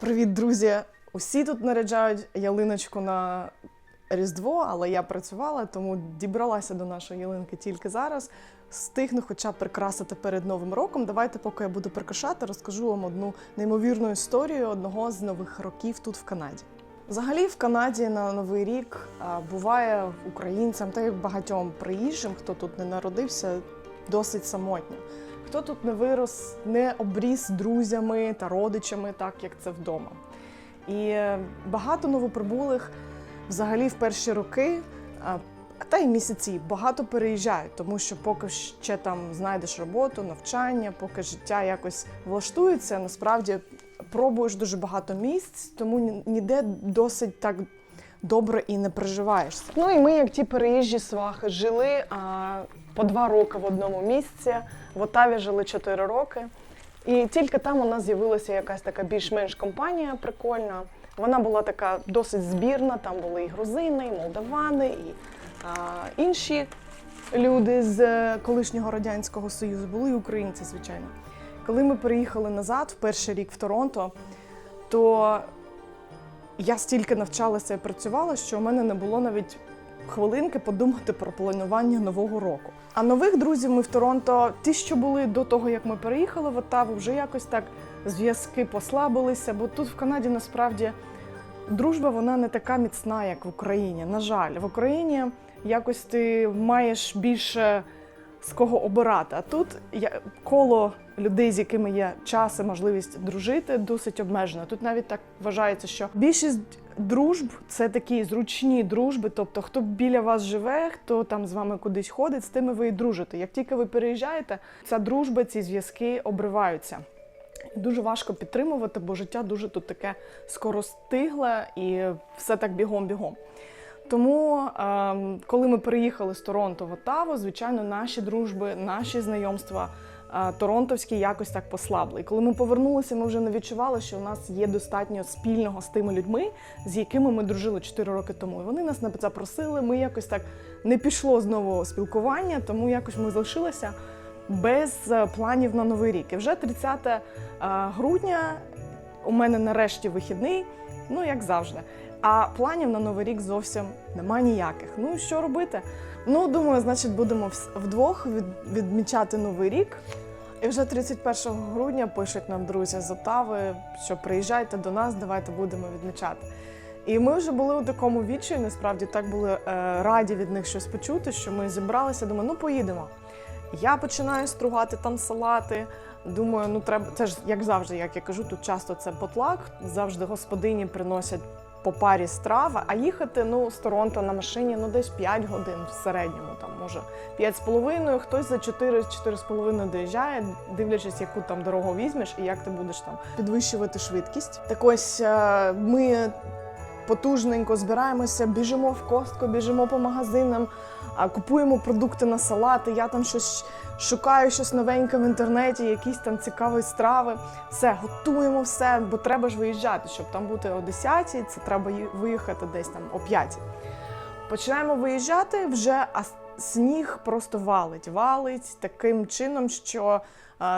Привіт, друзі! Усі тут наряджають ялиночку на Різдво, але я працювала, тому дібралася до нашої ялинки тільки зараз. Стигну хоча б прикрасити перед Новим роком. Давайте, поки я буду прикрашати, розкажу вам одну неймовірну історію одного з нових років тут в Канаді. Взагалі, в Канаді на Новий рік буває українцям та й багатьом приїжджим, хто тут не народився, досить самотньо. Хто тут не вирос, не обріс друзями та родичами, так як це вдома. І багато новоприбулих взагалі в перші роки, та й місяці, багато переїжджають, тому що поки ще там знайдеш роботу, навчання, поки життя якось влаштується, насправді пробуєш дуже багато місць, тому ніде досить так добре і не приживаєшся. Ну і ми, як ті переїжджі свахи, жили а, по два роки в одному місці. В Отаві жили чотири роки. І тільки там у нас з'явилася якась така більш-менш компанія прикольна. Вона була така досить збірна. Там були і грузини, і молдавани, і а, інші люди з е, колишнього радянського союзу. Були і українці, звичайно. Коли ми переїхали назад в перший рік в Торонто, то я стільки навчалася і працювала, що у мене не було навіть хвилинки подумати про планування нового року. А нових друзів ми в Торонто, ті, що були до того, як ми переїхали в Оттаву, вже якось так зв'язки послабилися, бо тут в Канаді насправді дружба вона не така міцна, як в Україні. На жаль, в Україні якось ти маєш більше з кого обирати. А тут я, коло людей, з якими є час і можливість дружити, досить обмежено. Тут навіть так вважається, що більшість дружб це такі зручні дружби. Тобто, хто біля вас живе, хто там з вами кудись ходить, з тими ви і дружите. Як тільки ви переїжджаєте, ця дружба, ці зв'язки обриваються. Дуже важко підтримувати, бо життя дуже тут таке скоростигле і все так бігом-бігом. Тому, ем, коли ми переїхали з Торонто в Оттаву, звичайно, наші дружби, наші знайомства е, торонтовські якось так послабли. І коли ми повернулися, ми вже не відчували, що у нас є достатньо спільного з тими людьми, з якими ми дружили 4 роки тому. І вони нас не запросили. Ми якось так не пішло знову спілкування, тому якось ми залишилися без е, планів на новий рік. І вже 30 е, грудня у мене нарешті вихідний, ну як завжди. А планів на новий рік зовсім немає ніяких. Ну що робити? Ну думаю, значить, будемо вдвох відмічати новий рік. І вже 31 грудня пишуть нам друзі з Оттави, що приїжджайте до нас, давайте будемо відмічати. І ми вже були у такому відчаї, насправді так були е, раді від них щось почути, що ми зібралися, думаю, ну поїдемо. Я починаю стругати там салати. Думаю, ну треба це ж як завжди, як я кажу, тут часто це потлак. Завжди господині приносять по парі страва, а їхати ну з Торонто на машині ну десь 5 годин в середньому, там може 5,5, хтось за 4-4,5 доїжджає, дивлячись, яку там дорогу візьмеш і як ти будеш там підвищувати швидкість. Так ось е, ми потужненько збираємося, біжимо в костку, біжимо по магазинам, купуємо продукти на салати. Я там щось шукаю щось новеньке в інтернеті, якісь там цікаві страви. Все, готуємо все, бо треба ж виїжджати, щоб там бути о 10 це треба виїхати десь там о 5 Починаємо виїжджати вже, а сніг просто валить. Валить таким чином, що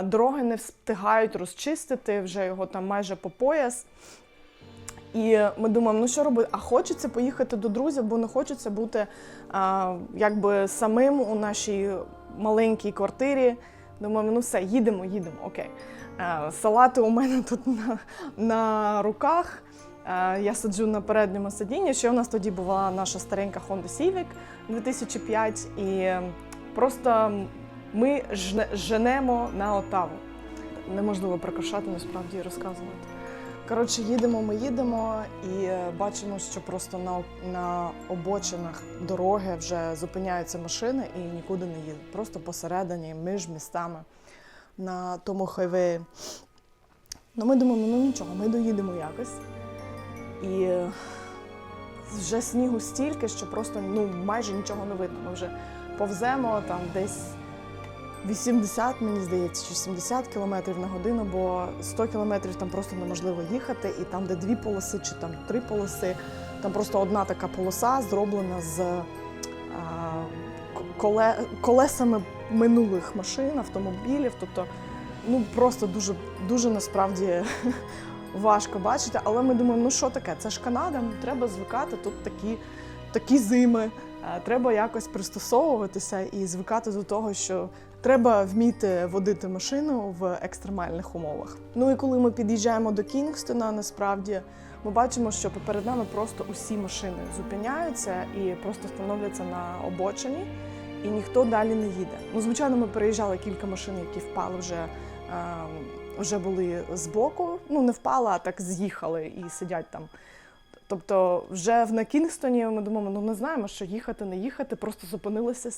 дороги не встигають розчистити, вже його там майже по пояс. І ми думаємо, ну що робити? А хочеться поїхати до друзів, бо не хочеться бути а, якби самим у нашій маленькій квартирі. Думаємо, ну все, їдемо, їдемо, окей. А, салати у мене тут на, на руках. А, я сиджу на передньому сидінні. Ще у нас тоді була наша старенька Honda Civic 2005, і просто ми женемо на Отаву. Неможливо прикрашати насправді і розказувати. Коротше, їдемо, ми їдемо і е, бачимо, що просто на, на обочинах дороги вже зупиняються машини і нікуди не їдуть. Просто посередині, між містами на тому хайвеї. Ну, ми думаємо, ну нічого, ми доїдемо якось. І е, вже снігу стільки, що просто ну, майже нічого не видно. Ми вже повземо там десь 80, мені здається, чи 70 км на годину, бо 100 км там просто неможливо їхати, і там, де дві полоси, чи там три полоси, там просто одна така полоса зроблена з а, коле, колесами минулих машин, автомобілів. Тобто, ну просто дуже, дуже насправді важко бачити, але ми думаємо, ну що таке? Це ж Канада, ну, треба звикати тут такі, такі зими. Е, Треба якось пристосовуватися і звикати до того, що треба вміти водити машину в екстремальних умовах. Ну і коли ми під'їжджаємо до Кінгстона, насправді ми бачимо, що поперед нами просто усі машини зупиняються і просто становляться на обочині, і ніхто далі не їде. Ну, звичайно, ми переїжджали кілька машин, які впали вже. ем, вже були збоку, ну не впали, а так з'їхали і сидять там. Тобто, вже в на Кінгстоні ми думаємо, ну не знаємо, що їхати, не їхати, просто зупинилися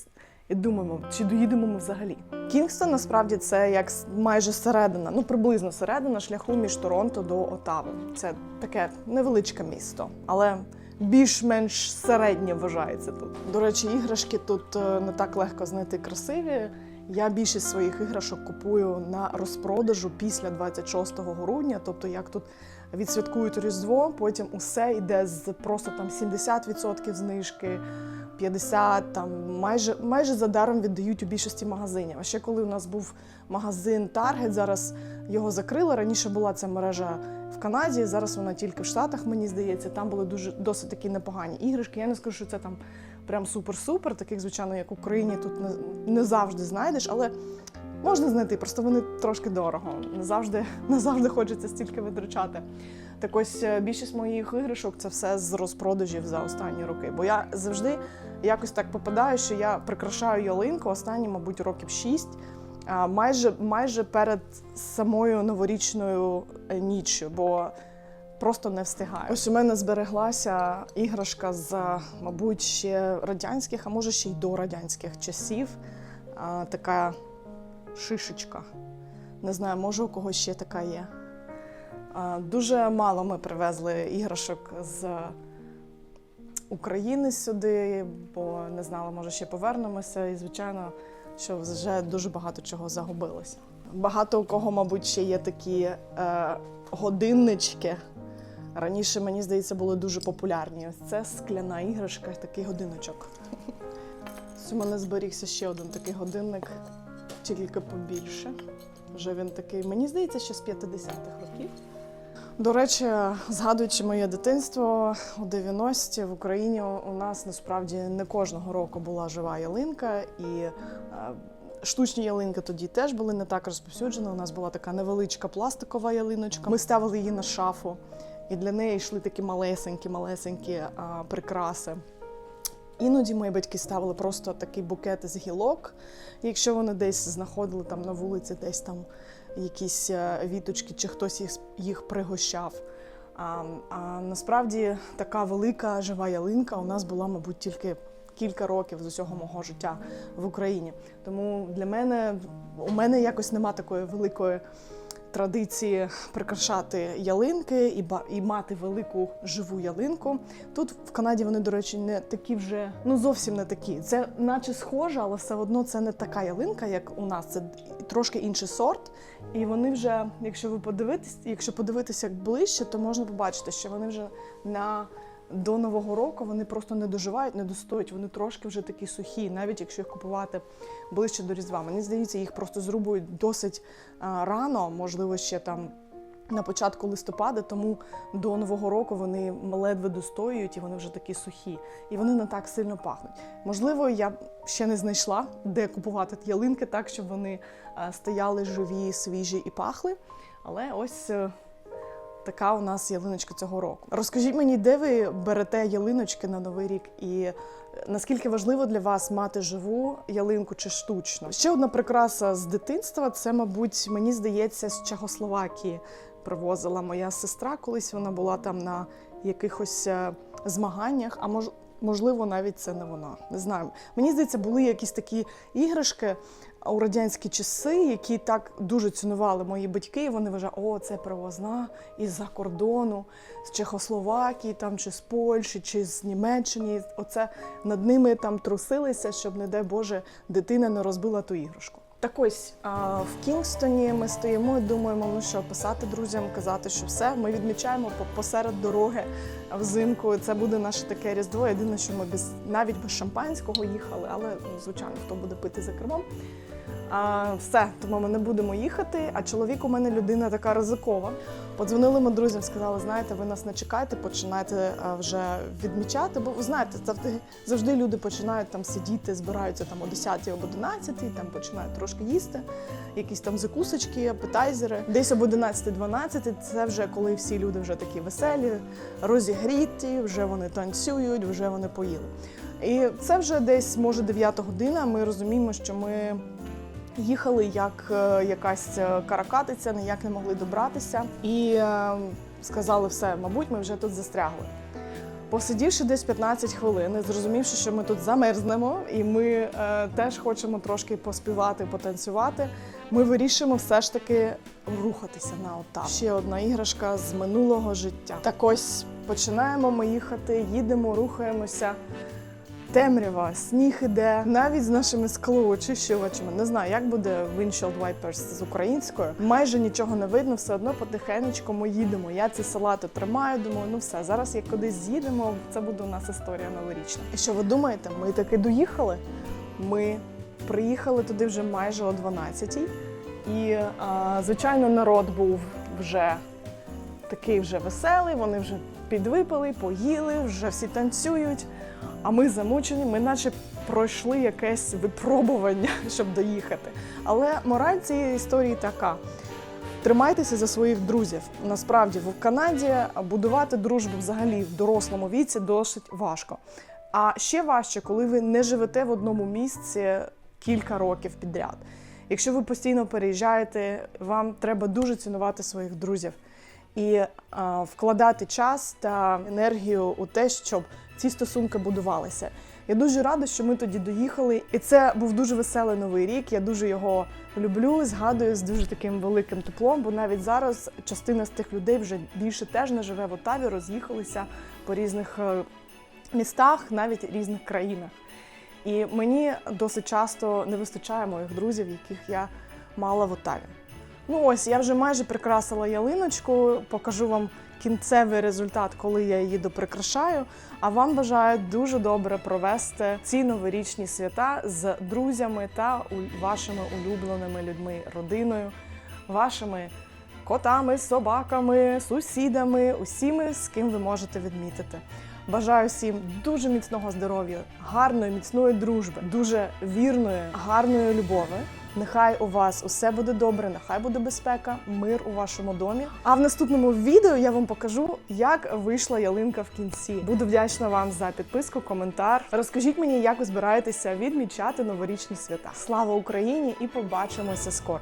і думаємо, чи доїдемо ми взагалі. Кінгстон насправді це як майже середина, ну приблизно середина шляху між Торонто до Отави. Це таке невеличке місто, але більш-менш середнє вважається тут. До речі, іграшки тут е, не так легко знайти красиві. Я більшість своїх іграшок купую на розпродажу після 26 грудня, тобто як тут відсвяткують Різдво, потім усе йде з просто там 70% знижки, 50%, там майже, майже за даром віддають у більшості магазинів. А ще коли у нас був магазин Target, зараз його закрили. Раніше була ця мережа в Канаді, зараз вона тільки в Штатах, мені здається. Там були дуже досить такі непогані іграшки. Я не скажу, що це там прям супер-супер, таких, звичайно, як в Україні, тут не, не завжди знайдеш, але можна знайти, просто вони трошки дорого. Не завжди, не завжди хочеться стільки витрачати. Так ось е, більшість моїх іграшок це все з розпродажів за останні роки. Бо я завжди якось так попадаю, що я прикрашаю ялинку останні, мабуть, років шість. Майже, майже перед самою новорічною е, ніччю, бо просто не встигаю. Ось у мене збереглася іграшка з, мабуть, ще радянських, а може ще й до радянських часів. Така шишечка. Не знаю, може у когось ще така є. Дуже мало ми привезли іграшок з України сюди, бо не знали, може ще повернемося. І, звичайно, що вже дуже багато чого загубилося. Багато у кого, мабуть, ще є такі е, годиннички. Раніше, мені здається, були дуже популярні. Ось це скляна іграшка, такий годиночок. У мене зберігся ще один такий годинник, тільки побільше. Вже він такий, мені здається, ще з 50-х років. До речі, згадуючи моє дитинство у 90-ті в Україні у нас насправді не кожного року була жива ялинка, і е, штучні ялинки тоді теж були не так розповсюджені. У нас була така невеличка пластикова ялиночка. Ми ставили її на шафу, і для неї йшли такі малесенькі, малесенькі прикраси. Іноді мої батьки ставили просто такий букет з гілок. Якщо вони десь знаходили там на вулиці, десь там якісь е, віточки, чи хтось їх, їх пригощав. А, а насправді така велика жива ялинка у нас була, мабуть, тільки кілька років з усього мого життя в Україні. Тому для мене у мене якось нема такої великої традиції прикрашати ялинки і, ба- і мати велику живу ялинку. Тут в Канаді вони, до речі, не такі вже ну зовсім не такі. Це наче схоже, але все одно це не така ялинка, як у нас. Це трошки інший сорт. І вони вже, якщо ви подивитесь, якщо подивитися ближче, то можна побачити, що вони вже на до нового року вони просто не доживають, не достоють. Вони трошки вже такі сухі, навіть якщо їх купувати ближче до Різдва. Мені здається, їх просто зрубують досить рано, можливо, ще там. На початку листопада, тому до нового року вони ледве достоюють і вони вже такі сухі, і вони не так сильно пахнуть. Можливо, я ще не знайшла, де купувати ялинки так, щоб вони стояли живі, свіжі і пахли. Але ось е, така у нас ялиночка цього року. Розкажіть мені, де ви берете ялиночки на новий рік, і е, наскільки важливо для вас мати живу ялинку чи штучну? Ще одна прикраса з дитинства це, мабуть, мені здається, з Чехословакії привозила моя сестра. Колись вона була там на якихось е, змаганнях, а мож, можливо, навіть це не вона. Не знаю. Мені здається, були якісь такі іграшки у радянські часи, які так дуже цінували мої батьки. І вони вважали, о, це привозна із-за кордону, з Чехословакії, там чи з Польщі, чи з Німеччини. Оце над ними там трусилися, щоб, не дай Боже, дитина не розбила ту іграшку. Так ось в Кінгстоні ми стоїмо і думаємо, ну що писати друзям, казати, що все. Ми відмічаємо посеред дороги взимку. Це буде наше таке різдво. Єдине, що ми без навіть без шампанського їхали, але ну, звичайно, хто буде пити за кермом. А, все, тому ми не будемо їхати. А чоловік у мене людина така ризикова. Подзвонили ми друзям, сказали, знаєте, ви нас не чекайте, починайте а, вже відмічати. Бо знаєте, завжди, люди починають там сидіти, збираються там о 10 або 11, там починають трошки їсти, якісь там закусочки, апетайзери. Десь об 11-12 це вже коли всі люди вже такі веселі, розігріті, вже вони танцюють, вже вони поїли. І це вже десь може 9 година. Ми розуміємо, що ми їхали як е, якась е, каракатиця, ніяк не могли добратися. І е, сказали, все, мабуть, ми вже тут застрягли. Посидівши десь 15 хвилин, зрозумівши, що ми тут замерзнемо, і ми е, теж хочемо трошки поспівати, потанцювати, ми вирішимо все ж таки рухатися на Отаву. Ще одна іграшка з минулого життя. Так ось починаємо ми їхати, їдемо, рухаємося. Темрява, сніг іде, навіть з нашими склоочищувачами. Не знаю, як буде windshield wipers з українською. Майже нічого не видно, все одно потихенечку ми їдемо. Я ці салати тримаю, думаю, ну все, зараз як кудись з'їдемо, це буде у нас історія новорічна. І що ви думаєте? Ми таки доїхали? Ми приїхали туди вже майже о 12 І, звичайно, народ був вже такий вже веселий, вони вже підвипили, поїли, вже всі танцюють. А ми замучені, ми наче пройшли якесь випробування, щоб доїхати. Але мораль цієї історії така: тримайтеся за своїх друзів. Насправді в Канаді будувати дружбу взагалі в дорослому віці досить важко. А ще важче, коли ви не живете в одному місці кілька років підряд. Якщо ви постійно переїжджаєте, вам треба дуже цінувати своїх друзів і а, вкладати час та енергію у те, щоб ці стосунки будувалися. Я дуже рада, що ми тоді доїхали, і це був дуже веселий новий рік. Я дуже його люблю, згадую з дуже таким великим теплом, бо навіть зараз частина з тих людей вже більше теж не живе в Отаві, роз'їхалися по різних е, містах, навіть різних країнах. І мені досить часто не вистачає моїх друзів, яких я мала в Отаві. Ну ось я вже майже прикрасила ялиночку. Покажу вам кінцевий результат, коли я її доприкрашаю. А вам бажаю дуже добре провести ці новорічні свята з друзями та вашими улюбленими людьми, родиною, вашими котами, собаками, сусідами, усіми, з ким ви можете відмітити. Бажаю всім дуже міцного здоров'я, гарної, міцної дружби, дуже вірної, гарної любові. Нехай у вас усе буде добре, нехай буде безпека, мир у вашому домі. А в наступному відео я вам покажу, як вийшла ялинка в кінці. Буду вдячна вам за підписку, коментар. Розкажіть мені, як ви збираєтеся відмічати новорічні свята. Слава Україні і побачимося скоро!